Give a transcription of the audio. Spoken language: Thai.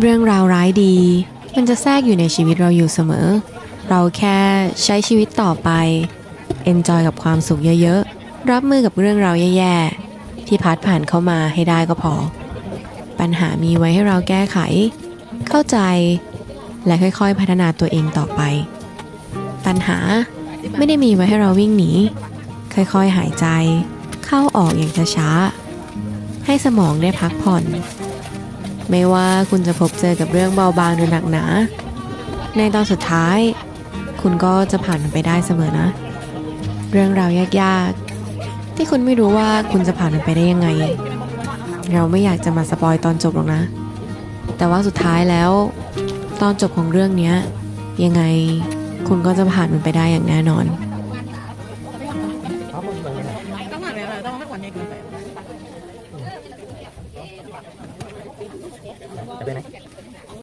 เรื่องราวร้ายดี มันจะแทรกอยู่ในชีวิตเราอยู่เสมอ เราแค่ใช้ชีวิตต่อไปเอนจอยกับความสุขเยอะๆ รับมือกับเรื่องราวแย่ๆ ที่พัดผ่านเข้ามาให้ได้ก็พอ ปัญหามีไว้ให้เราแก้ไข เข้าใจ และค่อยๆ พัฒนาตัวเองต่อไป ปัญหาไม่ได้มีไว้ให้เราวิ่งหนี ค่อยๆ หายใจ เข้าออกอย่างช้าๆให้สมองได้พักผ่อน ไม่ว่าคุณจะพบเจอกับเรื่องเบาบางหรือหนักหนา ในตอนสุดท้าย คุณก็จะผ่านมันไปได้เสมอนะ เรื่องราวยากๆ ที่คุณไม่รู้ว่าคุณจะผ่านมันไปได้ยังไง เราไม่อยากจะมาสปอยตอนจบหรอกนะ แต่ว่าสุดท้ายแล้ว ตอนจบของเรื่องนี้ยังไงคุณก็จะผ่านมันไปได้อย่างแน่นอน จะไปไหน